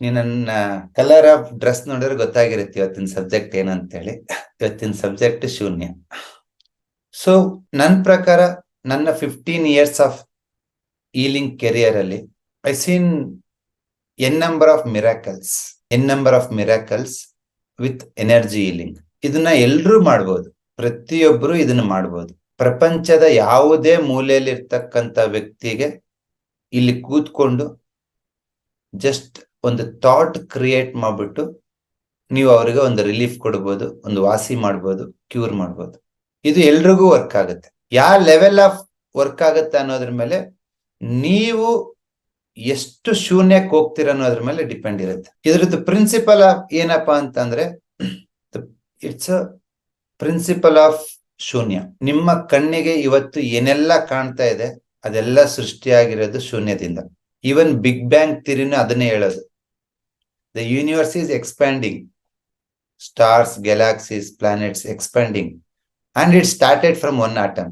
ನೀ ನನ್ನ colour of dress ನೋಡಿದ್ರೆ ಗೊತ್ತಾಗಿರುತ್ತೆ ಇವತ್ತಿನ ಸಬ್ಜೆಕ್ಟ್ ಏನಂತೇಳಿ. ಇವತ್ತಿನ ಸಬ್ಜೆಕ್ಟ್ ಶೂನ್ಯ. ಸೊ ನನ್ನ ಪ್ರಕಾರ ನನ್ನ fifteen years of healing career ಅಲ್ಲಿ I seen N number of miracles N number of miracles with energy healing ಇದನ್ನ ಎಲ್ಲರೂ ಮಾಡ್ಬೋದು. ಪ್ರತಿಯೊಬ್ಬರು ಇದನ್ನ ಮಾಡ್ಬೋದು. ಪ್ರಪಂಚದ ಯಾವುದೇ ಮೂಲೆಯಲ್ಲಿ ಇರ್ತಕ್ಕಂಥ ವ್ಯಕ್ತಿಗೆ ಇಲ್ಲಿ ಕೂತ್ಕೊಂಡು ಜಸ್ಟ್ ಒಂದು ಥಾಟ್ ಕ್ರಿಯೇಟ್ ಮಾಡ್ಬಿಟ್ಟು ನೀವು ಅವರಿಗೆ ಒಂದು ರಿಲೀಫ್ ಕೊಡ್ಬೋದು, ಒಂದು ವಾಸಿ ಮಾಡ್ಬೋದು ಕ್ಯೂರ್ ಮಾಡ್ಬೋದು. ಇದು ಎಲ್ರಿಗೂ ವರ್ಕ್ ಆಗುತ್ತೆ. ಯಾವ ಲೆವೆಲ್ ಆಫ್ ವರ್ಕ್ ಆಗುತ್ತೆ ಅನ್ನೋದ್ರ ಮೇಲೆ ನೀವು ಎಷ್ಟು ಶೂನ್ಯಕ್ಕೆ ಹೋಗ್ತೀರ ಅನ್ನೋದ್ರ ಮೇಲೆ ಡಿಪೆಂಡ್ ಇರುತ್ತೆ. ಇದ್ರದ್ದು ಪ್ರಿನ್ಸಿಪಲ್ ಆಫ್ ಏನಪ್ಪಾ ಅಂತಂದ್ರೆ ಇಟ್ಸ್ ಅ ಪ್ರಿನ್ಸಿಪಲ್ ಆಫ್ ಶೂನ್ಯ. ನಿಮ್ಮ ಕಣ್ಣಿಗೆ ಇವತ್ತು ಏನೆಲ್ಲ ಕಾಣ್ತಾ ಇದೆ, ಅದೆಲ್ಲ ಸೃಷ್ಟಿಯಾಗಿರೋದು ಶೂನ್ಯದಿಂದ. ಈವನ್ ಬಿಗ್ ಬ್ಯಾಂಗ್ ತಿರಿನೂ ಅದನ್ನೇ ಹೇಳೋದು. The universe is expanding. Stars galaxies, planets expanding. And it started from one atom.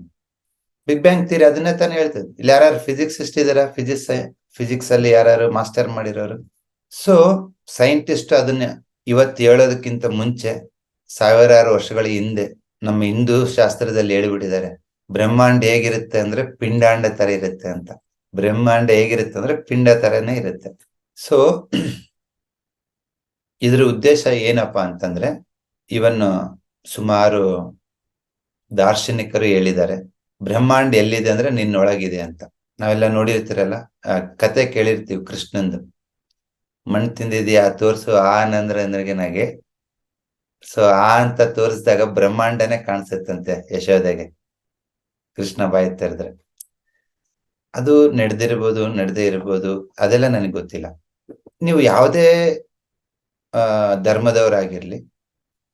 Big bang theory ಅದನ್ನೇ ತಾನೇ ಹೇಳ್ತದೆ ಇಲ್ಲಿ ಯಾರು ಫಿಸಿಕ್ಸ್ ಇದಾರ ಫಿಸಿಕ್ಸ್ ಫಿಸಿಕ್ಸ್ ಅಲ್ಲಿ ಯಾರು ಮಾಸ್ಟರ್ ಮಾಡಿರೋರು ಸೊ ಸೈಂಟಿಸ್ಟ್ ಅದನ್ನ ಇವತ್ತು ಹೇಳೋದಕ್ಕಿಂತ ಮುಂಚೆ ಸಾವಿರಾರು ವರ್ಷಗಳ ಹಿಂದೆ ನಮ್ಮ ಹಿಂದೂ ಶಾಸ್ತ್ರದಲ್ಲಿ ಹೇಳಿಬಿಟ್ಟಿದ್ದಾರೆ ಬ್ರಹ್ಮಾಂಡ ಹೇಗಿರುತ್ತೆ ಅಂದ್ರೆ ಪಿಂಡಾಂಡ ತರ ಇರುತ್ತೆ ಅಂತ ಬ್ರಹ್ಮಾಂಡ ಹೇಗಿರುತ್ತೆ ಅಂದ್ರೆ ಪಿಂಡ ತರನೇ ಇರುತ್ತೆ ಸೊ ಇದ್ರ ಉದ್ದೇಶ ಏನಪ್ಪಾ ಅಂತಂದ್ರೆ ಇವನ್ ಸುಮಾರು ದಾರ್ಶನಿಕರು ಹೇಳಿದ್ದಾರೆ. ಬ್ರಹ್ಮಾಂಡ ಎಲ್ಲಿದೆ ಅಂದ್ರೆ ನಿನ್ನೊಳಗಿದೆ ಅಂತ. ನಾವೆಲ್ಲ ನೋಡಿರ್ತೀರಲ್ಲ ಕತೆ ಕೇಳಿರ್ತೀವಿ ಕೃಷ್ಣಂದು. ಮಣ್ಣು ತಿಂದಿದ್ಯಾ, ತೋರ್ಸು ಆ ನಂದ್ರ ಅಂದ್ರಿಗೆ ನಗೆ. ಸೊ ಆ ಅಂತ ತೋರಿಸಿದಾಗ ಬ್ರಹ್ಮಾಂಡನೇ ಕಾಣಿಸುತ್ತಂತೆ ಯಶೋದೆಗೆ ಕೃಷ್ಣ ಬಾಯಿ ತೆರೆದ್ರೆ. ಅದು ನಡೆದಿರ್ಬೋದು, ನಡೆದೇ ಇರ್ಬೋದು, ಅದೆಲ್ಲ ನನಗೆ ಗೊತ್ತಿಲ್ಲ. ನೀವು ಯಾವುದೇ ಧರ್ಮದವರಾಗಿರ್ಲಿ,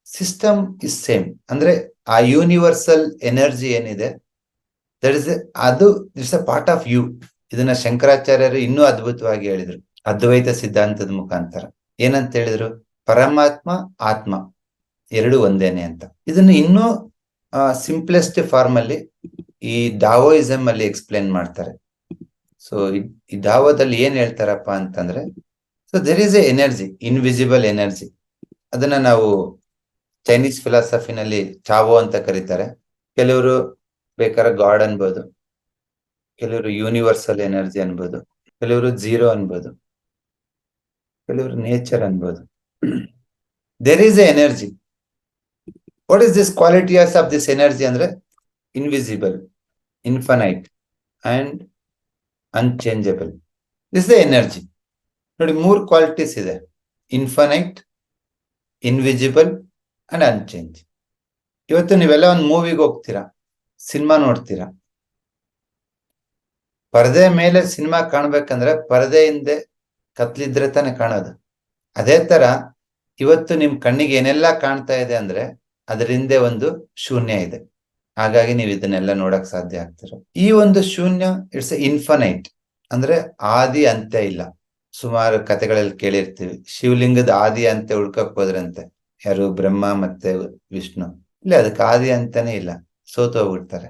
ಸಿಸ್ಟಮ್ ಇಸ್ ಸೇಮ್. ಅಂದ್ರೆ ಆ ಯೂನಿವರ್ಸಲ್ ಎನರ್ಜಿ ಏನಿದೆ, ದಟ್ ಇಸ್, ಅದು it's a part of you. ಇದನ್ನ ಶಂಕರಾಚಾರ್ಯರು ಇನ್ನೂ ಅದ್ಭುತವಾಗಿ ಹೇಳಿದ್ರು. ಅದ್ವೈತ ಸಿದ್ಧಾಂತದ ಮುಖಾಂತರ. ಏನಂತ ಹೇಳಿದ್ರು? ಪರಮಾತ್ಮ, ಆತ್ಮ. ಎರಡು ಒಂದೇನೆ ಅಂತ. ಇದನ್ನ ಇನ್ನೂ ಸಿಂಪ್ಲೆಸ್ಟ್ ಫಾರ್ಮ್ ಅಲ್ಲಿ ಈ ಡಾವೋಯಿಸಮ್ ಅಲ್ಲಿ ಎಕ್ಸ್ಪ್ಲೇನ್ ಮಾಡ್ತಾರೆ. ಸೊ ಈ ದಾವೋದಲ್ಲಿ ಏನ್ ಹೇಳ್ತಾರಪ್ಪ ಅಂತಂದ್ರೆ so there is a energy invisible energy ಅದನ್ನ ನಾವು ಚೈನೀಸ್ ಫಿಲಾಸಫಿನಲ್ಲಿ ಚಾವೋ ಅಂತ ಕರೀತಾರೆ. ಕೆಲವರು ಬೇಕಾದ್ರೆ ಗಾಡ್ ಅನ್ಬೋದು. ಕೆಲವರು ಯೂನಿವರ್ಸಲ್ ಎನರ್ಜಿ ಅನ್ಬೋದು. ಕೆಲವರು ಝೀರೋ ಅನ್ಬೋದು. ಕೆಲವರು ನೇಚರ್ ಅನ್ಬೋದು. There is a energy what is this qualities of this energy ಅಂದ್ರೆ invisible infinite and unchangeable this energy ನೋಡಿ, ಮೂರು ಕ್ವಾಲಿಟೀಸ್ ಇದೆ. ಇನ್ಫನೈಟ್ ಇನ್ವಿಜಿಬಲ್ ಅಂಡ್ ಅನ್ಚೇಂಜ್ ಇವತ್ತು ನೀವೆಲ್ಲ ಒಂದು ಮೂವಿಗೆ ಹೋಗ್ತೀರಾ? ಸಿನಿಮಾ ನೋಡ್ತೀರಾ? ಪರದೆ ಮೇಲೆ ಸಿನಿಮಾ ಕಾಣ್ಬೇಕಂದ್ರೆ ಪರದೆ ಹಿಂದೆ ಕತ್ಲಿದ್ರೆ ತಾನೆ ಕಾಣೋದು. ಅದೇ ತರ ಇವತ್ತು ನಿಮ್ ಕಣ್ಣಿಗೆ ಏನೆಲ್ಲ ಕಾಣ್ತಾ ಇದೆ ಅಂದ್ರೆ ಅದ್ರ ಹಿಂದೆ ಒಂದು ಶೂನ್ಯ ಇದೆ. ಹಾಗಾಗಿ ನೀವು ಇದನ್ನೆಲ್ಲ ನೋಡಕ್ ಸಾಧ್ಯ ಆಗ್ತಿರೋ ಈ ಒಂದು ಶೂನ್ಯ ಇಟ್ಸ್ ಇನ್ಫನೈಟ್ ಅಂದ್ರೆ ಆದಿ ಅಂತ್ಯ ಇಲ್ಲ. ಸುಮಾರು ಕಥೆಗಳಲ್ಲಿ ಕೇಳಿರ್ತೀವಿ. ಶಿವಲಿಂಗದ ಆದಿ ಅಂತ ಹುಡ್ಕಕ್ ಹೋದ್ರಂತೆ. ಯಾರು ಬ್ರಹ್ಮ ಮತ್ತೆ ವಿಷ್ಣು. ಇಲ್ಲ, ಅದಕ್ಕೆ ಆದಿ ಅಂತಾನೆ ಇಲ್ಲ. ಸೋತು ಹೋಗ್ಬಿಡ್ತಾರೆ.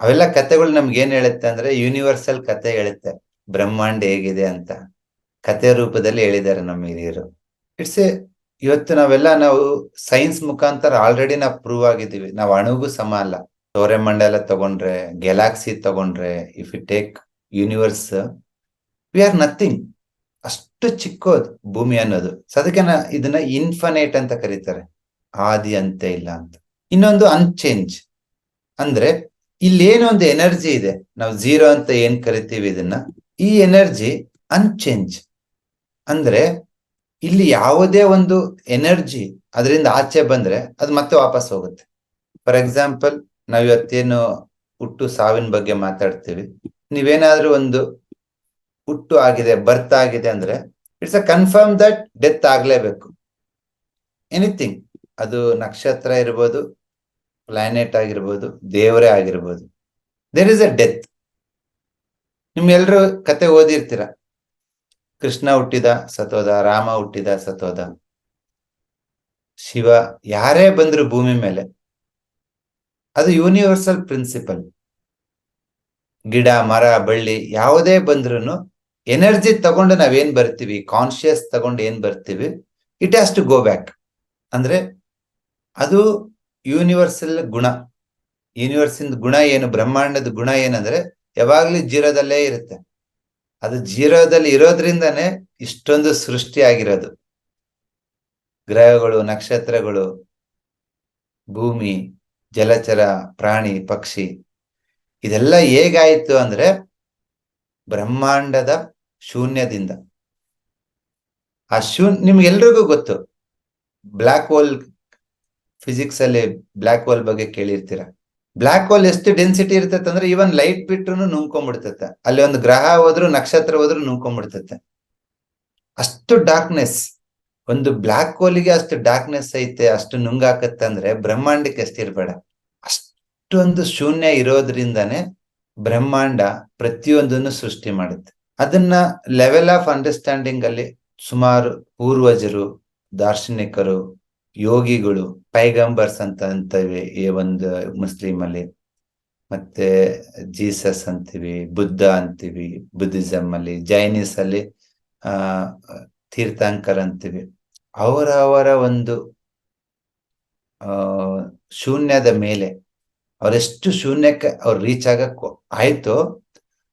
ಅವೆಲ್ಲ ಕಥೆಗಳು ನಮ್ಗೆ ಏನ್ ಹೇಳುತ್ತೆ ಅಂದ್ರೆ ಯೂನಿವರ್ಸಲ್ ಕತೆ ಹೇಳುತ್ತೆ. ಬ್ರಹ್ಮಾಂಡ ಹೇಗಿದೆ ಅಂತ. ಕತೆ ರೂಪದಲ್ಲಿ ಹೇಳಿದ್ದಾರೆ ನಮ್ಮ ಹಿರಿಯರು. ಇಟ್ಸ್ ಎ ಇವತ್ತು ನಾವೆಲ್ಲ ನಾವು ಸೈನ್ಸ್ ಮುಖಾಂತರ ಆಲ್ರೆಡಿ ನಾವು ಪ್ರೂವ್ ಆಗಿದ್ದೀವಿ. ನಾವು ಅಣುಗೂ ಸಮ ಅಲ್ಲ. ಸೌರ್ಯಮಂಡಲ ತಗೊಂಡ್ರೆ ಗ್ಯಾಲಾಕ್ಸಿ ತಗೊಂಡ್ರೆ if you take universe we are nothing ಅಷ್ಟು ಚಿಕ್ಕದು ಭೂಮಿ ಅನ್ನೋದು. ಅದಕ್ಕೆ ಇದನ್ನ ಇನ್ಫನೇಟ್ ಅಂತ ಕರೀತಾರೆ. ಆದಿ ಅಂತ ಇಲ್ಲ ಅಂತ. ಇನ್ನೊಂದು ಅನ್ಚೇಂಜ್ ಅಂದ್ರೆ ಇಲ್ಲಿ ಏನೋ ಒಂದು ಎನರ್ಜಿ ಇದೆ. ನಾವು ಜೀರೋ ಅಂತ ಏನ್ ಕರಿತೀವಿ ಇದನ್ನ? ಈ ಎನರ್ಜಿ ಅನ್ಚೇಂಜ್ ಅಂದ್ರೆ ಇಲ್ಲಿ ಯಾವುದೇ ಒಂದು ಎನರ್ಜಿ ಅದರಿಂದ ಆಚೆ ಬಂದ್ರೆ ಅದು ಮತ್ತೆ ವಾಪಸ್ ಹೋಗುತ್ತೆ. ಫಾರ್ ಎಕ್ಸಾಂಪಲ್ ನಾವ್ ಇವತ್ತೇನು ಹುಟ್ಟು ಸಾವಿನ ಬಗ್ಗೆ ಮಾತಾಡ್ತೀವಿ. ನೀವೇನಾದ್ರೂ ಒಂದು ಹುಟ್ಟು ಆಗಿದೆ, ಬರ್ತ್ ಆಗಿದೆ ಅಂದ್ರೆ it's a confirm that death ಆಗ್ಲೇಬೇಕು. Anything ಅದು ನಕ್ಷತ್ರ ಇರ್ಬೋದು ಪ್ಲಾನೆಟ್ ಆಗಿರ್ಬೋದು, ದೇವರೇ ಆಗಿರ್ಬೋದು. ದೇರ್ ಇಸ್ ಅ ಡೆತ್ ನಿಮ್ಗೆಲ್ರು ಕತೆ ಓದಿರ್ತೀರ? ಕೃಷ್ಣ ಹುಟ್ಟಿದ ಸತೋದ ರಾಮ ಹುಟ್ಟಿದ ಸತೋದ ಶಿವ ಯಾರೇ ಬಂದ್ರು ಭೂಮಿ ಮೇಲೆ. ಅದು ಯೂನಿವರ್ಸಲ್ ಪ್ರಿನ್ಸಿಪಲ್ ಗಿಡ, ಮರ, ಬಳ್ಳಿ ಯಾವುದೇ ಬಂದ್ರು ಎನರ್ಜಿ ತಗೊಂಡು ನಾವೇನ್ ಬರ್ತೀವಿ? ಕಾನ್ಶಿಯಸ್ ತಗೊಂಡು ಏನ್ ಬರ್ತೀವಿ? It has to go back ಅಂದ್ರೆ ಅದು ಯೂನಿವರ್ಸಲ್ ಗುಣ. ಯೂನಿವರ್ಸಿನ ಗುಣ ಏನು? ಬ್ರಹ್ಮಾಂಡದ ಗುಣ ಏನಂದ್ರೆ ಯಾವಾಗ್ಲೂ ಜೀರೋದಲ್ಲೇ ಇರುತ್ತೆ. ಅದು ಜೀರೋದಲ್ಲಿ ಇರೋದ್ರಿಂದಾನೆ ಇಷ್ಟೊಂದು ಸೃಷ್ಟಿ ಆಗಿರೋದು. ಗ್ರಹಗಳು, ನಕ್ಷತ್ರಗಳು, ಭೂಮಿ, ಜಲಚರ, ಪ್ರಾಣಿ, ಪಕ್ಷಿ, ಇದೆಲ್ಲ ಹೇಗಾಯಿತು ಅಂದ್ರೆ ಬ್ರಹ್ಮಾಂಡದ ಶೂನ್ಯದಿಂದ. ಆ ಶೂನ್, ನಿಮ್ಗೆಲ್ರಿಗೂ ಗೊತ್ತು. ಬ್ಲ್ಯಾಕ್ ಹೋಲ್ ಫಿಸಿಕ್ಸ್ ಅಲ್ಲಿ ಬ್ಲ್ಯಾಕ್ ಹೋಲ್ ಬಗ್ಗೆ ಕೇಳಿರ್ತೀರ? ಬ್ಲ್ಯಾಕ್ ಹೋಲ್ ಎಷ್ಟು ಡೆನ್ಸಿಟಿ ಇರ್ತೈತೆ ಅಂದ್ರೆ ಇವನ್ ಲೈಟ್ ಬಿಟ್ರು ನುಂಗ್ಕೊಂಡ್ಬಿಡ್ತೈತೆ. ಅಲ್ಲಿ ಒಂದು ಗ್ರಹ ಹೋದ್ರು, ನಕ್ಷತ್ರ ಹೋದ್ರು ನುಂಗ್ಕೊಂಡ್ಬಿಡ್ತೈತೆ. ಅಷ್ಟು ಡಾರ್ಕ್ನೆಸ್ ಒಂದು ಬ್ಲ್ಯಾಕ್ ಹೋಲಿಗೆ ಅಷ್ಟು ಡಾರ್ಕ್ನೆಸ್ ಐತೆ, ಅಷ್ಟು ನುಂಗಾಕತ್ತೆ ಅಂದ್ರೆ ಬ್ರಹ್ಮಾಂಡಕ್ಕೆ ಎಷ್ಟಿರ್ಬೇಡ ಅಷ್ಟೊಂದು ಶೂನ್ಯ ಇರೋದ್ರಿಂದಾನೇ ಬ್ರಹ್ಮಾಂಡ ಪ್ರತಿಯೊಂದನ್ನು ಸೃಷ್ಟಿ ಮಾಡುತ್ತೆ. ಅದನ್ನ ಲೆವೆಲ್ ಆಫ್ ಅಂಡರ್ಸ್ಟ್ಯಾಂಡಿಂಗ್ ಅಲ್ಲಿ ಸುಮಾರು ಪೂರ್ವಜರು, ದಾರ್ಶನಿಕರು, ಯೋಗಿಗಳು, ಪೈಗಂಬರ್ಸ್ ಅಂತ ಅಂತೀವಿ ಈ ಒಂದು ಮುಸ್ಲಿಂ ಅಲ್ಲಿ. ಮತ್ತೆ ಜೀಸಸ್ ಅಂತೀವಿ, ಬುದ್ಧ ಅಂತೀವಿ, ಬುದ್ಧಿಸಂ ಅಲ್ಲಿ, ಜೈನಿಸ್ ಅಲ್ಲಿ, ಆ, ತೀರ್ಥಂಕರ್ ಅಂತೀವಿ. ಅವರ ಅವರ ಒಂದು ಶೂನ್ಯದ ಮೇಲೆ, ಅವರೆಷ್ಟು ಶೂನ್ಯಕ್ಕೆ ಅವ್ರು ರೀಚ್ ಆಗಕ್ಕೆ ಆಯ್ತು,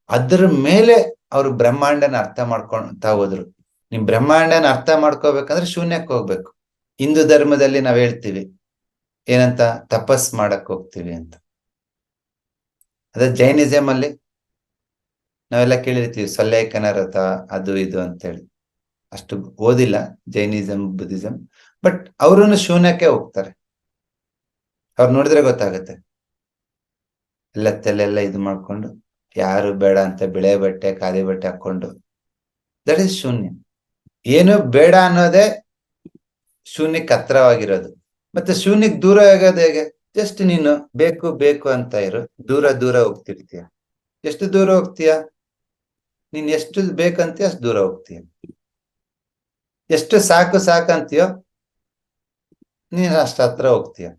ಅದ್ರ ಮೇಲೆ ಅವ್ರು ಬ್ರಹ್ಮಾಂಡನ ಅರ್ಥ ಮಾಡ್ಕೊಂತ ಹೋದ್ರು. ನಿಮ್ ಬ್ರಹ್ಮಾಂಡನ ಅರ್ಥ ಮಾಡ್ಕೋಬೇಕಂದ್ರೆ ಶೂನ್ಯಕ್ಕೆ ಹೋಗ್ಬೇಕು. ಹಿಂದೂ ಧರ್ಮದಲ್ಲಿ ನಾವ್ ಹೇಳ್ತೀವಿ, ಏನಂತ? ತಪಸ್ ಮಾಡಕ್ ಹೋಗ್ತೀವಿ ಅಂತ. ಅದೇ ಜೈನಿಸಂ ಅಲ್ಲಿ ನಾವೆಲ್ಲ ಕೇಳಿರ್ತೀವಿ ಸೊಲ್ಲೇಖನ ರಥ, ಅದು ಇದು ಅಂತೇಳಿ. ಅಷ್ಟು ಓದಿಲ್ಲ, ಜೈನಿಸಂ, ಬುದ್ಧಿಸಂ, ಬಟ್ ಅವರು ಶೂನ್ಯಕ್ಕೆ ಹೋಗ್ತಾರೆ. ಅವ್ರು ನೋಡಿದ್ರೆ ಗೊತ್ತಾಗುತ್ತೆ. ಎಲ್ಲ ತಲೆಲ್ಲ ಇದು ಮಾಡ್ಕೊಂಡು ಯಾರು ಬೇಡ ಅಂತ ಬಿಳೆ ಬಟ್ಟೆ, ಖಾಲಿ ಬಟ್ಟೆ ಹಾಕೊಂಡು ದಟ್ ಇಸ್ ಶೂನ್ಯ. ಏನು ಬೇಡ ಅನ್ನೋದೇ ಶೂನ್ಯಕ್ಕೆ ಹತ್ರವಾಗಿರೋದು. ಮತ್ತೆ ಶೂನ್ಯಕ್ಕೆ ದೂರ ಆಗೋದು ಹೇಗೆ? ಜಸ್ಟ್ ನೀನು ಬೇಕು ಬೇಕು ಅಂತ ಇರು. ದೂರ ದೂರ ಹೋಗ್ತಿರ್ತೀಯ. ಎಷ್ಟು ದೂರ ಹೋಗ್ತೀಯ? ನೀನ್ ಎಷ್ಟು ಬೇಕಂತೀಯ, ಅಷ್ಟು ದೂರ ಹೋಗ್ತೀಯ. ಎಷ್ಟು ಸಾಕು ಸಾಕಂತೀಯೋ, ನೀನ್ ಅಷ್ಟ ಹತ್ರ ಹೋಗ್ತೀಯ.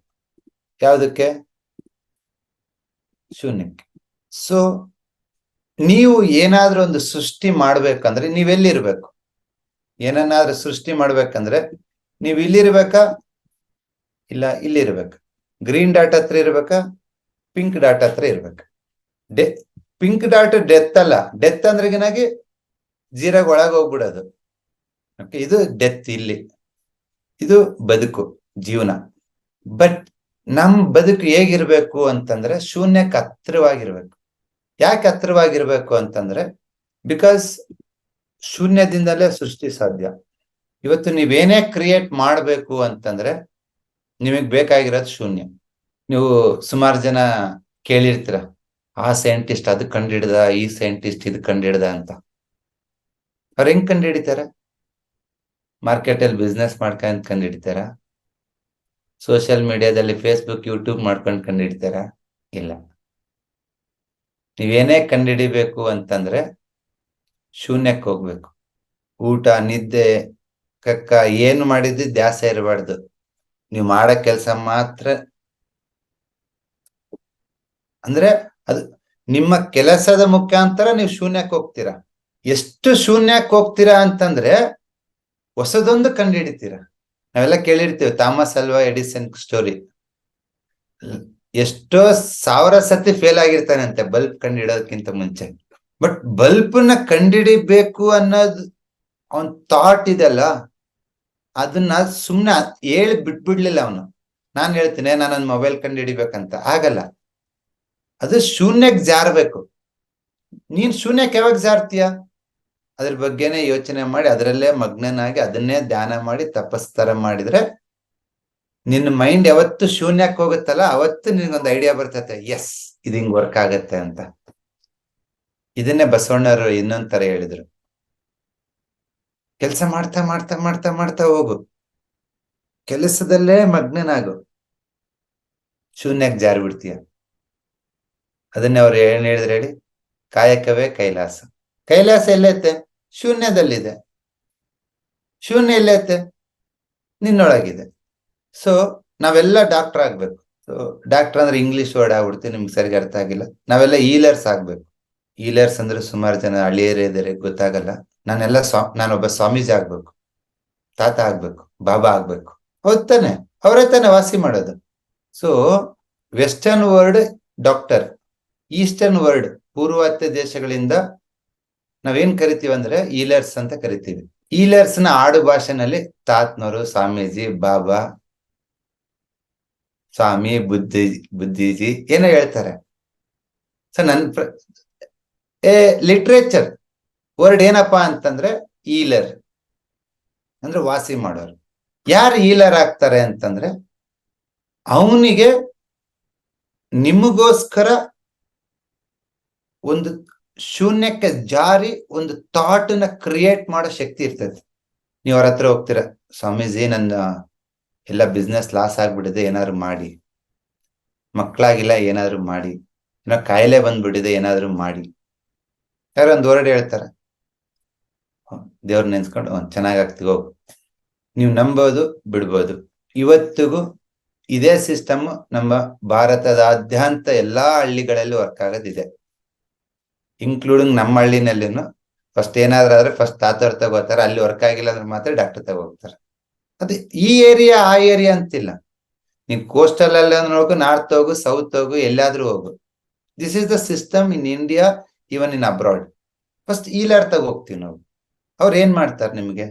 ಯಾವುದಕ್ಕೆ? ಶೂನ್ಯಕ್ಕೆ. ಸೊ ನೀವು ಏನಾದ್ರೂ ಒಂದು ಸೃಷ್ಟಿ ಮಾಡ್ಬೇಕಂದ್ರೆ ನೀವೆಲ್ಲಿರ್ಬೇಕು? ಏನನ್ನಾದ್ರೂ ಸೃಷ್ಟಿ ಮಾಡ್ಬೇಕಂದ್ರೆ ನೀವ್ ಇಲ್ಲಿರ್ಬೇಕಾ? ಇಲ್ಲ, ಇಲ್ಲಿರ್ಬೇಕು. ಗ್ರೀನ್ ಡಾಟ್ ಹತ್ರ ಇರ್ಬೇಕಾ? ಪಿಂಕ್ ಡಾಟ್ ಹತ್ರ ಇರ್ಬೇಕು. ಡೆ, ಪಿಂಕ್ ಡಾಟ್ ಡೆತ್ ಅಲ್ಲ. ಡೆತ್ ಅಂದ್ರೆಗಿನಾಗಿ ಜೀರಾಗ ಒಳಗೆ ಹೋಗ್ಬಿಡೋದು. ಇದು ಡೆತ್ ಇಲ್ಲಿ. ಇದು ಬದುಕು, ಜೀವನ. ಬಟ್ ನಮ್ ಬದುಕು ಹೇಗಿರ್ಬೇಕು ಅಂತಂದ್ರೆ ಶೂನ್ಯಕ್ಕೆ ಹತ್ತಿರವಾಗಿರ್ಬೇಕು. ಯಾಕೆ ಹತ್ತಿರವಾಗಿರ್ಬೇಕು ಅಂತಂದ್ರೆ ಬಿಕಾಸ್ ಶೂನ್ಯದಿಂದಲೇ ಸೃಷ್ಟಿ ಸಾಧ್ಯ. ಇವತ್ತು ನೀವೇನೇ ಕ್ರಿಯೇಟ್ ಮಾಡಬೇಕು ಅಂತಂದ್ರೆ, ನಿಮಗೆ ಬೇಕಾಗಿರೋದು ಶೂನ್ಯ. ನೀವು ಸುಮಾರು ಜನ ಕೇಳಿರ್ತೀರ, ಆ ಸೈಂಟಿಸ್ಟ್ ಅದು ಕಂಡಿಡ್ದ, ಈ ಸೈಂಟಿಸ್ಟ್ ಇದು ಕಂಡಿಡ್ದ ಅಂತ. ಅವ್ರು ಹೆಂಗ್ ಕಂಡಿಡಿತಾರ? ಮಾರ್ಕೆಟ್ ಅಲ್ಲಿ ಬಿಸ್ನೆಸ್ ಮಾಡ್ಕೊಂಡ್ ಕಂಡಿಡ್ತಾರ? ಸೋಷಿಯಲ್ ಮೀಡಿಯಾದಲ್ಲಿ ಫೇಸ್ಬುಕ್ ಯೂಟ್ಯೂಬ್ ಮಾಡ್ಕೊಂಡು ಕಂಡಿಡ್ತಾರ? ಇಲ್ಲ. ನೀವೇನೇ ಕಂಡುಹಿಡಿಬೇಕು ಅಂತಂದ್ರೆ ಶೂನ್ಯಕ್ಕೆ ಹೋಗ್ಬೇಕು. ಊಟ, ನಿದ್ದೆ, ಕಕ್ಕ, ಏನು ಮಾಡಿದ್ದು ದ್ಯಾಸ ಇರಬಾರ್ದು. ನೀವು ಮಾಡೋ ಕೆಲಸ ಮಾತ್ರ ಅಂದ್ರೆ ಅದು ನಿಮ್ಮ ಕೆಲಸದ ಮುಖಾಂತರ ನೀವು ಶೂನ್ಯಕ್ಕೆ ಹೋಗ್ತೀರಾ. ಎಷ್ಟು ಶೂನ್ಯಕ್ಕೆ ಹೋಗ್ತೀರಾ ಅಂತಂದ್ರೆ ಹೊಸದೊಂದು ಕಂಡುಹಿಡಿತೀರಾ ನಾವೆಲ್ಲ ಕೇಳಿರ್ತೀವಿ, ಥಾಮಸ್ ಅಲ್ವಾ ಎಡಿಸನ್ ಸ್ಟೋರಿ. ಎಷ್ಟೋ ಸಾವಿರ ಸತಿ ಫೇಲ್ ಆಗಿರ್ತಾನಂತೆ ಬಲ್ಬ್ ಕಂಡಿಡೋದಕ್ಕಿಂತ ಮುಂಚೆ. ಬಟ್ ಬಲ್ಬ್ನ ಕಂಡಿಡಿಬೇಕು ಅನ್ನೋದು ಅವನ್ ಥಾಟ್ ಇದೆಲ್ಲ ಅದನ್ನ ಸುಮ್ಮನೆ ಹೇಳಿ ಬಿಟ್ಬಿಡ್ಲಿಲ್ಲ ಅವನು. ನಾನು ಹೇಳ್ತೀನಿ, ನಾನು ಮೊಬೈಲ್ ಕಂಡು ಹಿಡಿಬೇಕಂತ ಆಗಲ್ಲ. ಅದು ಶೂನ್ಯಕ್ಕೆ ಜಾರಬೇಕು. ನೀನ್ ಶೂನ್ಯಕ್ಕೆ ಯಾವಾಗ ಜಾರ್ತೀಯ? ಅದ್ರ ಬಗ್ಗೆನೇ ಯೋಚನೆ ಮಾಡಿ, ಅದರಲ್ಲೇ ಮಗ್ನನಾಗಿ ಅದನ್ನೇ ಧ್ಯಾನ ಮಾಡಿ, ತಪಸ್ತರ ಮಾಡಿದ್ರೆ ನಿನ್ನ ಮೈಂಡ್ ಯಾವತ್ತು ಶೂನ್ಯಕ್ಕೆ ಹೋಗುತ್ತಲ್ಲ, ಅವತ್ತು ನಿನ್ಗೊಂದು ಐಡಿಯಾ ಬರ್ತೈತೆ. ಎಸ್ ಇದು ಹಿಂಗ್ ವರ್ಕ್ ಆಗತ್ತೆ ಅಂತ. ಇದನ್ನೇ ಬಸವಣ್ಣರು ಇನ್ನೊಂದ್ ತರ ಹೇಳಿದ್ರು. ಕೆಲಸ ಮಾಡ್ತಾ ಮಾಡ್ತಾ ಮಾಡ್ತಾ ಮಾಡ್ತಾ ಹೋಗು. ಕೆಲಸದಲ್ಲೇ ಮಗ್ನನಾಗು. ಶೂನ್ಯಕ್ಕೆ ಜಾರಿ ಬಿಡ್ತೀಯ. ಅದನ್ನೇ ಅವ್ರು ಏನ್ ಹೇಳಿದ್ರೆ ಹೇಳಿ? ಕಾಯಕವೇ ಕೈಲಾಸ. ಕೈಲಾಸ ಎಲ್ಲೈತೆ? ಶೂನ್ಯದಲ್ಲಿದೆ. ಶೂನ್ಯ ಎಲ್ಲೈತೆ? ನಿನ್ನೊಳಗಿದೆ. ಸೊ ನಾವೆಲ್ಲ ಡಾಕ್ಟರ್ ಆಗ್ಬೇಕು. ಸೊ ಡಾಕ್ಟರ್ ಅಂದ್ರೆ ಇಂಗ್ಲಿಷ್ ವರ್ಡ್ ಆಗ್ಬಿಡ್ತೀವಿ ನಿಮ್ಗೆ ಸರಿಗೆ ಅರ್ಥ ಆಗಿಲ್ಲ. ನಾವೆಲ್ಲ ಈಲರ್ಸ್ ಆಗ್ಬೇಕು. ಈಲರ್ಸ್ ಅಂದ್ರೆ ಸುಮಾರು ಜನ ಹಳ್ಳಿಯರಿದ್ದಾರೆ ಗೊತ್ತಾಗಲ್ಲ. ನಾನೆಲ್ಲ ಸ್ವಾ, ನಾನೊಬ್ಬ ಸ್ವಾಮೀಜಿ ಆಗ್ಬೇಕು. ತಾತ ಆಗ್ಬೇಕು, ಬಾಬಾ ಆಗ್ಬೇಕು. ಹೌದ್ ತಾನೆ ಅವರೇ ತಾನೆ ವಾಸಿ ಮಾಡೋದು. So western world doctor eastern world ಪೂರ್ವಾತ್ಯ ದೇಶಗಳಿಂದ ನಾವೇನ್ ಕರಿತೀವಿ ಅಂದ್ರೆ ಈಲರ್ಸ್ ಅಂತ ಕರಿತೀವಿ. ಈಲರ್ಸ್ನ ಆಡು ಭಾಷೆನಲ್ಲಿ ತಾತ್ನವರು ಸ್ವಾಮೀಜಿ, ಬಾಬಾ ಸ್ವಾಮಿ, ಬುದ್ಧಿ, ಬುದ್ಧಿಜಿ ಏನೋ ಹೇಳ್ತಾರೆ. ಸೊ ನನ್ ಪ್ರ- ಏ ಲಿಟ್ರೇಚರ್ ವರ್ಡ್ ಏನಪ್ಪಾ ಅಂತಂದ್ರೆ ಈಲರ್ ಅಂದ್ರೆ ವಾಸಿ ಮಾಡೋರು. ಯಾರು ಈಲರ್ ಆಗ್ತಾರೆ ಅಂತಂದ್ರೆ ಅವನಿಗೆ ನಿಮಗೋಸ್ಕರ ಒಂದು ಶೂನ್ಯಕ್ಕೆ ಜಾರಿ ಒಂದು ಥಾಟ್ನ ಕ್ರಿಯೇಟ್ ಮಾಡೋ ಶಕ್ತಿ ಇರ್ತದೆ. ನೀವು ಅವ್ರ ಹತ್ರ ಹೋಗ್ತೀರ, ಸ್ವಾಮೀಜಿ ನನ್ನ ಎಲ್ಲ ಬಿಸ್ನೆಸ್ ಲಾಸ್ ಆಗ್ಬಿಟ್ಟಿದೆ, ಏನಾದ್ರು ಮಾಡಿ. ಮಕ್ಕಳಾಗಿಲ್ಲ ಏನಾದ್ರು ಮಾಡಿ. ಏನೋ ಕಾಯಿಲೆ ಬಂದ್ಬಿಟ್ಟಿದೆ, ಏನಾದ್ರು ಮಾಡಿ. ಯಾರೋ ಒಂದು ಹೊರಡಿ ಹೇಳ್ತಾರೆ. ದೇವ್ರ ನೆನ್ಸ್ಕೊಂಡು ಒಂದ್ ಚೆನ್ನಾಗಾಗ್ತೀವಿ ಹೋಗು ನೀವು ನಂಬೋದು, ಬಿಡ್ಬೋದು. ಇವತ್ತಿಗೂ ಇದೇ ಸಿಸ್ಟಮ್ ನಮ್ಮ ಭಾರತದಾದ್ಯಂತ ಎಲ್ಲಾ ಹಳ್ಳಿಗಳಲ್ಲಿ ವರ್ಕ್ ಆಗೋದಿದೆ. ಇನ್ಕ್ಲೂಡಿಂಗ್ ನಮ್ಮ ಹಳ್ಳಿನಲ್ಲಿನೂ ಫಸ್ಟ್ ಏನಾದ್ರೂ ಆದ್ರೆ ಫಸ್ಟ್ ತಾತವ್ರ ತಗೋತಾರೆ, ಅಲ್ಲಿ ವರ್ಕ್ ಆಗಿಲ್ಲ ಅಂದ್ರೆ ಮಾತ್ರ ಡಾಕ್ಟರ್ ತಗೋಗ್ತಾರೆ. ಅದೇ ಈ ಏರಿಯಾ ಆ ಏರಿಯಾ ಅಂತಿಲ್ಲ. ನೀನ್ ಕೋಸ್ಟಲ್ ಅಲ್ಲಿ ಹೋಗು ನಾರ್ತ್ ಹೋಗು ಸೌತ್ ಹೋಗು, ಎಲ್ಲಾದ್ರೂ ಹೋಗು. This is the system in India even in abroad first ಈ ತಗ ಹೋಗ್ತೀವಿ ನಾವು. ಅವ್ರು ಏನ್ ಮಾಡ್ತಾರೆ ನಿಮ್ಗೆ?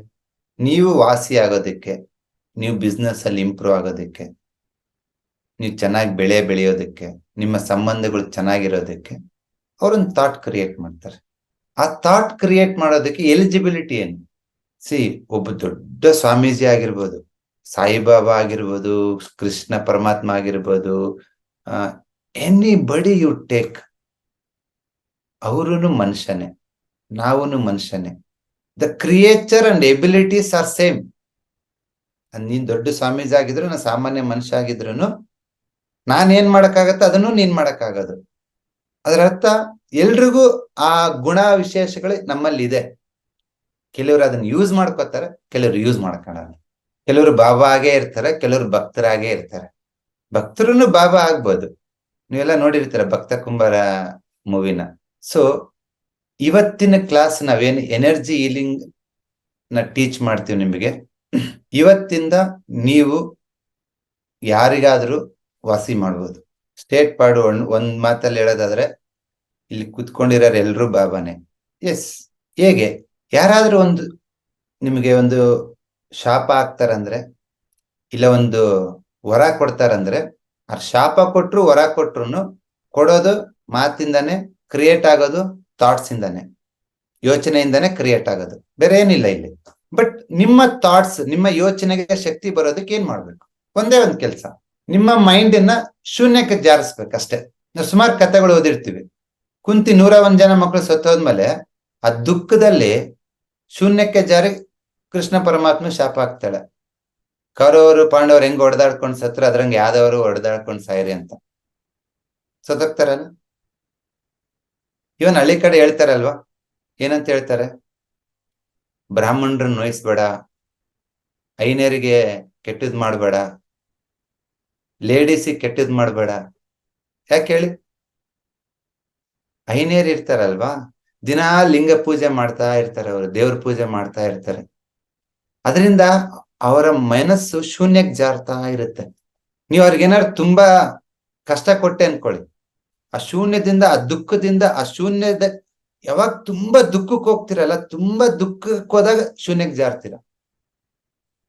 ನೀವು ವಾಸಿ ಆಗೋದಕ್ಕೆ, ನೀವು ಬಿಸ್ನೆಸ್ ಅಲ್ಲಿ ಇಂಪ್ರೂವ್ ಆಗೋದಕ್ಕೆ, ನೀವು ಚೆನ್ನಾಗಿ ಬೆಳೆ ಬೆಳೆಯೋದಕ್ಕೆ, ನಿಮ್ಮ ಸಂಬಂಧಗಳು ಚೆನ್ನಾಗಿರೋದಕ್ಕೆ, ಅವ್ರೊಂದು ಥಾಟ್ ಕ್ರಿಯೇಟ್ ಮಾಡ್ತಾರೆ. ಆ ಥಾಟ್ ಕ್ರಿಯೇಟ್ ಮಾಡೋದಕ್ಕೆ ಎಲಿಜಿಬಿಲಿಟಿ ಏನು? ಸಿ, ಒಬ್ಬ ದೊಡ್ಡ ಸ್ವಾಮೀಜಿ ಆಗಿರ್ಬೋದು, ಸಾಯಿಬಾಬಾ ಆಗಿರ್ಬೋದು, ಕೃಷ್ಣ ಪರಮಾತ್ಮ ಆಗಿರ್ಬೋದು ಎನಿ ಬಡಿ ಯು ಟೇಕ್ ಅವರೂ ಮನುಷ್ಯನೇ ನಾವು ಮನುಷ್ಯನೇ. The creature and abilities are same ನೀನ್ ದೊಡ್ಡ ಸ್ವಾಮೀಜಿ ಆಗಿದ್ರು, ನಾ ಸಾಮಾನ್ಯ ಮನುಷ್ಯ ಆಗಿದ್ರು ನಾನೇನ್ ಮಾಡಕ್ಕಾಗತ್ತ ಅದನ್ನು ನೀನ್ ಮಾಡಕ್ಕಾಗದು. ಅದರ ಅರ್ಥ, ಎಲ್ರಿಗೂ ಆ ಗುಣ ವಿಶೇಷಗಳು ನಮ್ಮಲ್ಲಿ ಇದೆ ಕೆಲವರು ಅದನ್ನ ಯೂಸ್ ಮಾಡ್ಕೋತಾರೆ, ಕೆಲವರು ಯೂಸ್ ಮಾಡ್ಕೊಳ್ಳಲ್ಲ ಕೆಲವರು ಬಾಬಾ ಆಗೇ ಇರ್ತಾರೆ, ಕೆಲವರು ಭಕ್ತರಾಗೇ ಇರ್ತಾರೆ. ಭಕ್ತರು ಬಾಬಾ ಆಗ್ಬೋದು. ನೀವೆಲ್ಲ ನೋಡಿರ್ತೀರ ಭಕ್ತ ಕುಂಬರ ಮೂವಿನ. ಸೊ ಇವತ್ತಿನ ಕ್ಲಾಸ್ ನಾವೇನು ಎನರ್ಜಿ ಹೀಲಿಂಗ್ನ ಟೀಚ್ ಮಾಡ್ತೀವಿ ನಿಮಗೆ. ಇವತ್ತಿಂದ ನೀವು ಯಾರಿಗಾದ್ರೂ ವಾಸಿ ಮಾಡ್ಬೋದು. ಸ್ಟೇಟ್ ಪಾಡು ಒಂದ್ ಮಾತಲ್ಲಿ ಹೇಳೋದಾದ್ರೆ, ಇಲ್ಲಿ ಕುತ್ಕೊಂಡಿರೋರು ಎಲ್ರು ಬಾಬಾನೆ. ಎಸ್ ಹೇಗೆ? ಯಾರಾದ್ರೂ ಒಂದು ನಿಮಗೆ ಒಂದು ಶಾಪ ಹಾಕ್ತಾರಂದ್ರೆ, ಇಲ್ಲ ಒಂದು ವರ ಕೊಡ್ತಾರಂದ್ರೆ ಆ ಶಾಪ ಕೊಟ್ಟರು ವರ ಕೊಟ್ರು ಕೊಡೋದು ಮಾತಿಂದಾನೆ ಕ್ರಿಯೇಟ್ ಆಗೋದು ಥಾಟ್ಸ್ ಇಂದಾನೆ, ಯೋಚನೆಯಿಂದಾನೆ ಕ್ರಿಯೇಟ್ ಆಗೋದು. ಬೇರೆ ಏನಿಲ್ಲ ಇಲ್ಲಿ. ಬಟ್ ನಿಮ್ಮ ಥಾಟ್ಸ್ ನಿಮ್ಮ ಯೋಚನೆಗೆ ಶಕ್ತಿ ಬರೋದಕ್ಕೆ ಏನ್ ಮಾಡ್ಬೇಕು? ಒಂದೇ ಒಂದ್ ಕೆಲಸ. ನಿಮ್ಮ ಮೈಂಡ್ ಅನ್ನ ಶೂನ್ಯಕ್ಕೆ ಜಾರಿಸ್ಬೇಕಷ್ಟೇ ನಾವು ಸುಮಾರು ಕಥೆಗಳು ಓದಿರ್ತೀವಿ. ಕುಂತಿ ನೂರ ಒಂದ್ ಜನ ಮಕ್ಕಳು ಸತ್ತೋದ್ಮೇಲೆ ಆ ದುಃಖದಲ್ಲಿ ಶೂನ್ಯಕ್ಕೆ ಜಾರಿ ಕೃಷ್ಣ ಪರಮಾತ್ಮ ಶಾಪ ಹಾಕ್ತಾಳೆ. ಕೌರವರು, ಪಾಂಡವರು ಹೆಂಗ್ ಹೊಡೆದಾಡ್ಕೊಂಡ್ ಸತ್ರ, ಅದ್ರಂಗೆ ಯಾವ್ದವರು ಹೊಡೆದಾಡ್ಕೊಂಡ್ ಸಾಯ್ರಿ ಅಂತ. ಸತ್ತೋಗ್ತಾರಲ್ಲ ಇವನ್ ಹಳ್ಳಿ ಕಡೆ ಹೇಳ್ತಾರಲ್ವಾ? ಏನಂತ ಹೇಳ್ತಾರೆ? ಬ್ರಾಹ್ಮಣರನ್ನ ನೋಯಿಸ್ಬೇಡ ಐನೇರಿಗೆ ಕೆಟ್ಟದ್ ಮಾಡ್ಬೇಡ, ಲೇಡೀಸಿಗೆ ಕೆಟ್ಟದ್ ಮಾಡ್ಬೇಡ. ಯಾಕೆ ಹೇಳಿ? ಐನೇರ್ ಇರ್ತಾರಲ್ವಾ ದಿನಾ ಲಿಂಗ ಪೂಜೆ ಮಾಡ್ತಾ ಇರ್ತಾರೆ ಅವರು, ದೇವ್ರ ಪೂಜೆ ಮಾಡ್ತಾ ಇರ್ತಾರೆ. ಅದರಿಂದ ಅವರ ಮನಸ್ಸು ಶೂನ್ಯಕ್ಕೆ ಜಾರ್ತಾ ಇರುತ್ತೆ. ನೀವು ಅವ್ರಿಗೇನಾದ್ರು ತುಂಬಾ ಕಷ್ಟ ಕೊಟ್ಟೆ ಅನ್ಕೊಳ್ಳಿ. ಆ ಶೂನ್ಯದಿಂದ, ಆ ದುಃಖದಿಂದ, ಆ ಶೂನ್ಯದ ಯಾವಾಗ ತುಂಬಾ ದುಃಖಕ್ಕೆ ಹೋಗ್ತಿರಲ್ಲ, ತುಂಬಾ ದುಃಖಕ್ಕೆ ಹೋದಾಗ ಶೂನ್ಯಕ್ಕೆ ಜಾರ್ತೀರ.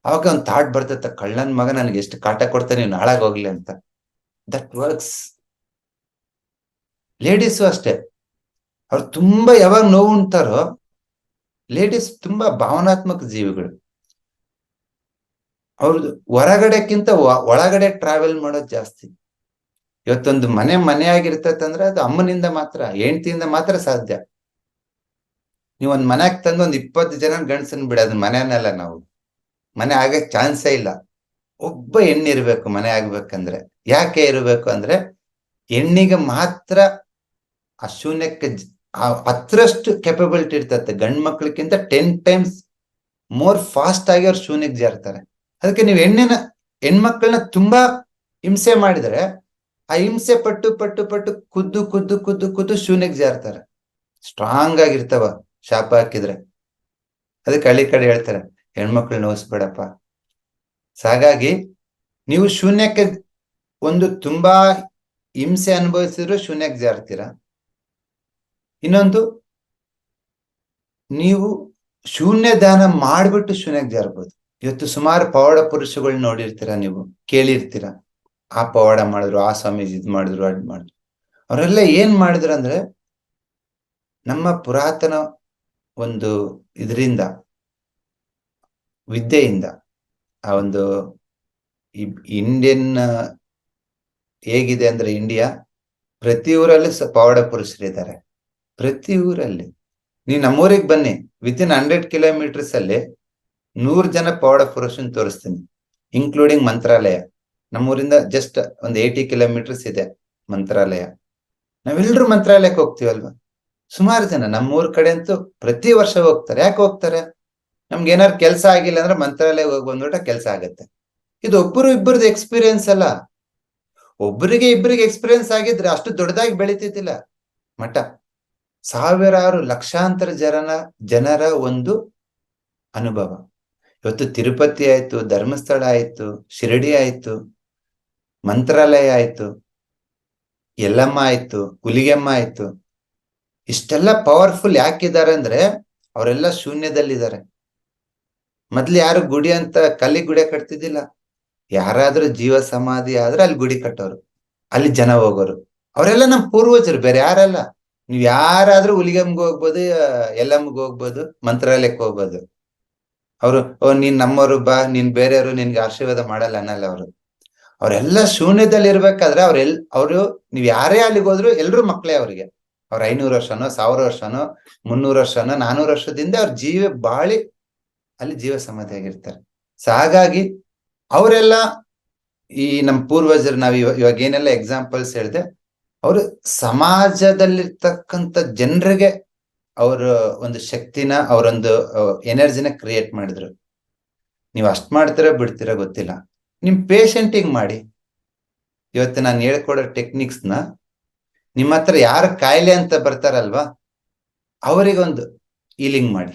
ಅವಾಗ ಒಂದು ಥಾಟ್ ಬರ್ತೈತೆ, ಕಳ್ಳನ್ ಮಗ ನನಗೆ ಎಷ್ಟು ಕಾಟ ಕೊಡ್ತಾನೆ, ನೀನು ಹೋಗ್ಲಿ ಅಂತ. ದಟ್ ವರ್ಕ್ಸ್ ಲೇಡೀಸು ಅಷ್ಟೇ. ಅವ್ರು ತುಂಬಾ ಯಾವಾಗ ನೋವು ಉಂಟಾರೋ ಲೇಡೀಸ್ ತುಂಬಾ ಭಾವನಾತ್ಮಕ ಜೀವಿಗಳು. ಅವ್ರದ್ದು ಹೊರಗಡೆಕ್ಕಿಂತ ಒಳಗಡೆ ಟ್ರಾವೆಲ್ ಮಾಡೋದು ಜಾಸ್ತಿ. ಇವತ್ತೊಂದು ಮನೆ ಮನೆ ಆಗಿರ್ತೈತಂದ್ರೆ ಅದು ಅಮ್ಮನಿಂದ ಮಾತ್ರ, ಹೆಂಡತಿಯಿಂದ ಮಾತ್ರ ಸಾಧ್ಯ. ನೀವು ಒಂದ್ ಮನೆಗೆ ತಂದು ಒಂದ್ ಇಪ್ಪತ್ತು ಜನ ಗಂಡಸನ್ ಬಿಡೋದು ಮನೆಯನ್ನೆಲ್ಲ ನಾವು. ಮನೆ ಆಗಕ್ ಚಾನ್ಸೇ ಇಲ್ಲ. ಒಬ್ಬ ಹೆಣ್ಣು ಇರ್ಬೇಕು ಮನೆ ಆಗ್ಬೇಕಂದ್ರೆ. ಯಾಕೆ ಇರಬೇಕು ಅಂದ್ರೆ, ಹೆಣ್ಣಿಗೆ ಮಾತ್ರ ಆ ಶೂನ್ಯಕ್ಕೆ ಹತ್ರಷ್ಟು ಕೆಪಬಿಲಿಟಿ ಇರ್ತದೆ ಗಂಡ್ ಮಕ್ಳಕ್ಕಿಂತ ಟೆನ್ ಟೈಮ್ಸ್ ಮೋರ್ ಫಾಸ್ಟ್ ಆಗಿ ಅವ್ರು ಶೂನ್ಯಕ್ಕೆ ಜಾರ್ತಾರೆ ಅದಕ್ಕೆ ನೀವು ಹೆಣ್ಣಿನ, ಹೆಣ್ಮಕ್ಳನ್ನ ತುಂಬಾ ಹಿಂಸೆ ಮಾಡಿದ್ರೆ, ಆ ಹಿಂಸೆ ಪಟ್ಟು ಪಟ್ಟು ಪಟ್ಟು ಕುದ್ದು ಕುದ್ದು ಕುದ್ದು ಕುದ್ದು ಶೂನ್ಯಕ್ಕೆ ಜಾರ್ತಾರೆ ಸ್ಟ್ರಾಂಗ್ ಆಗಿರ್ತಾವ ಶಾಪ ಹಾಕಿದ್ರೆ. ಅದಕ್ಕೆ ಹಳ್ಳಿ ಕಡೆ ಹೇಳ್ತಾರೆ ಹೆಣ್ಮಕ್ಳು ನೋಯಿಸ್ಬೇಡಪ್ಪ ಸೊ ಹಾಗಾಗಿ ನೀವು ಶೂನ್ಯಕ್ಕೆ ಒಂದು ತುಂಬಾ ಹಿಂಸೆ ಅನುಭವಿಸಿದ್ರು ಶೂನ್ಯಕ್ಕೆ ಜಾರ್ತೀರ ಇನ್ನೊಂದು, ನೀವು ಶೂನ್ಯ ದಾನ ಮಾಡ್ಬಿಟ್ಟು ಶೂನ್ಯಕ್ಕೆ ಜಾರ್ಬೋದು. ಇವತ್ತು ಸುಮಾರು ಪವಾಡ ಪುರುಷಗಳು ನೋಡಿರ್ತೀರ ನೀವು, ಕೇಳಿರ್ತೀರ? ಆ ಪವಾಡ ಮಾಡಿದ್ರು, ಆ ಸ್ವಾಮೀಜಿ ಇದ್ ಮಾಡಿದ್ರು, ಅದ್ ಮಾಡಿದ್ರು. ಅವರೆಲ್ಲ ಏನ್ ಮಾಡಿದ್ರು ಅಂದ್ರೆ, ನಮ್ಮ ಪುರಾತನ ಒಂದು ಇದರಿಂದ, ವಿದ್ಯೆಯಿಂದ, ಆ ಒಂದು ಇಂಡಿಯನ್, ಹೇಗಿದೆ ಅಂದ್ರೆ ಇಂಡಿಯಾ ಪ್ರತಿ ಊರಲ್ಲೂ ಪವಾಡ ಪುರುಷರಿದ್ದಾರೆ. ಪ್ರತಿ ಊರಲ್ಲಿ. ನೀವು ನಮ್ಮೂರಿಗೆ ಬನ್ನಿ. ವಿತ್ ಇನ್ ಹಂಡ್ರೆಡ್ ಕಿಲೋಮೀಟರ್ಸ್ ಅಲ್ಲಿ ನೂರು ಜನ ಪವಾಡ ಪುರುಷನ್ ತೋರಿಸ್ತೀನಿ ಇನ್ಕ್ಲೂಡಿಂಗ್ ಮಂತ್ರಾಲಯ. ನಮ್ಮೂರಿಂದ ಜಸ್ಟ್ ಒಂದು ಏಯ್ಟಿ ಕಿಲೋಮೀಟರ್ಸ್ ಇದೆ ಮಂತ್ರಾಲಯ. ನಾವೆಲ್ಲರೂ ಮಂತ್ರಾಲಯಕ್ಕೆ ಹೋಗ್ತೀವಲ್ವಾ ಸುಮಾರು ಜನ ನಮ್ಮೂರ್ ಕಡೆ ಅಂತೂ ಪ್ರತಿ ವರ್ಷ ಹೋಗ್ತಾರೆ. ಯಾಕೆ ಹೋಗ್ತಾರೆ? ನಮ್ಗೆ ಏನಾರು ಕೆಲಸ ಆಗಿಲ್ಲ ಅಂದ್ರೆ ಮಂತ್ರಾಲಯ ಹೋಗಿ ಬಂದ್ಬಿಟ್ಟ ಕೆಲಸ ಆಗತ್ತೆ. ಇದು ಒಬ್ಬರು ಇಬ್ಬರದ್ದು ಎಕ್ಸ್ಪೀರಿಯನ್ಸ್ ಅಲ್ಲ. ಒಬ್ಬರಿಗೆ ಇಬ್ಬರಿಗೆ ಎಕ್ಸ್ಪೀರಿಯನ್ಸ್ ಆಗಿದ್ರೆ ಅಷ್ಟು ದೊಡ್ಡದಾಗಿ ಬೆಳೀತಿದ್ದಿಲ್ಲ. ಮಠ. ಸಾವಿರಾರು ಲಕ್ಷಾಂತರ ಜನರ ಜನರ ಒಂದು ಅನುಭವ. ಇವತ್ತು ತಿರುಪತಿ ಆಯ್ತು, ಧರ್ಮಸ್ಥಳ ಆಯ್ತು, ಶಿರಡಿ ಆಯ್ತು, ಮಂತ್ರಾಲಯ ಆಯ್ತು ಎಲ್ಲಮ್ಮ ಆಯ್ತು, ಹುಲಿಗೆಮ್ಮ ಆಯ್ತು. ಇಷ್ಟೆಲ್ಲ ಪವರ್ಫುಲ್ ಯಾಕಿದ್ದಾರೆ ಅಂದ್ರೆ ಅವರೆಲ್ಲ ಶೂನ್ಯದಲ್ಲಿದ್ದಾರೆ. ಮೊದ್ಲು ಯಾರು ಗುಡಿ ಅಂತ ಕಲ್ಲಿ ಗುಡಿ ಕಟ್ತಿದ್ದಿಲ್ಲ. ಯಾರಾದ್ರೂ ಜೀವ ಸಮಾಧಿ ಆದ್ರೆ ಅಲ್ಲಿ ಗುಡಿ ಕಟ್ಟೋರು, ಅಲ್ಲಿ ಜನ ಹೋಗೋರು. ಅವರೆಲ್ಲ ನಮ್ಮ ಪೂರ್ವಜರು, ಬೇರೆ ಯಾರಲ್ಲ? ನೀವ್ ಯಾರಾದ್ರೂ ಹುಲಿಗಮ್ಗೆ ಹೋಗ್ಬೋದು ಎಲ್ಲಮ್ಗೆ ಹೋಗ್ಬೋದು, ಮಂತ್ರಾಲಯಕ್ಕೆ ಹೋಗ್ಬೋದು. ಅವರು, ಓ, ನೀನ್ ನಮ್ಮವರು ಬಾ, ನೀನ್ ಬೇರೆಯವರು ನಿನ್ಗೆ ಆಶೀರ್ವಾದ ಮಾಡಲ್ಲ ಅನ್ನಲ್ಲ ಅವರು. ಅವರೆಲ್ಲ ಶೂನ್ಯದಲ್ಲಿ ಇರ್ಬೇಕಾದ್ರೆ ಅವ್ರೆಲ್ ಅವರು, ನೀವ್ ಯಾರೇ ಅಲ್ಲಿಗೆ ಹೋದ್ರು ಎಲ್ರು ಮಕ್ಕಳೇ ಅವ್ರಿಗೆ. ಅವ್ರ ಐನೂರು ವರ್ಷನೋ, ಸಾವಿರ ವರ್ಷನೋ, ಮುನ್ನೂರು ವರ್ಷನೋ, ನಾನೂರು ವರ್ಷದಿಂದ ಅವ್ರ ಜೀವ ಬಾಳಿ ಅಲ್ಲಿ ಜೀವ ಸಮಾಧಿ ಆಗಿರ್ತಾರೆ ಸೊ ಹಾಗಾಗಿ ಅವರೆಲ್ಲ ಈ ನಮ್ಮ ಪೂರ್ವಜರು, ನಾವು ಇವಾಗ ಇವಾಗ ಏನೆಲ್ಲ ಎಕ್ಸಾಂಪಲ್ಸ್ ಹೇಳಿದೆ ಅವರು ಸಮಾಜದಲ್ಲಿರ್ತಕ್ಕಂಥ ಜನರಿಗೆ ಅವರ ಒಂದು ಶಕ್ತಿನ, ಅವರೊಂದು ಎನರ್ಜಿನ ಕ್ರಿಯೇಟ್ ಮಾಡಿದ್ರು. ನೀವು ಅಷ್ಟು ಮಾಡ್ತೀರಾ, ಬಿಡ್ತೀರಾ ಗೊತ್ತಿಲ್ಲ. ನಿಮ್ ಪೇಷಂಟಿಗೆ ಮಾಡಿ. ಇವತ್ತು ನಾನು ಹೇಳ್ಕೊಡೋ ಟೆಕ್ನಿಕ್ಸ್ನ ನಿಮ್ಮ ಹತ್ರ ಯಾರು ಕಾಯಿಲೆ ಅಂತ ಬರ್ತಾರಲ್ವಾ, ಅವರಿಗೊಂದು ಹೀಲಿಂಗ್ ಮಾಡಿ.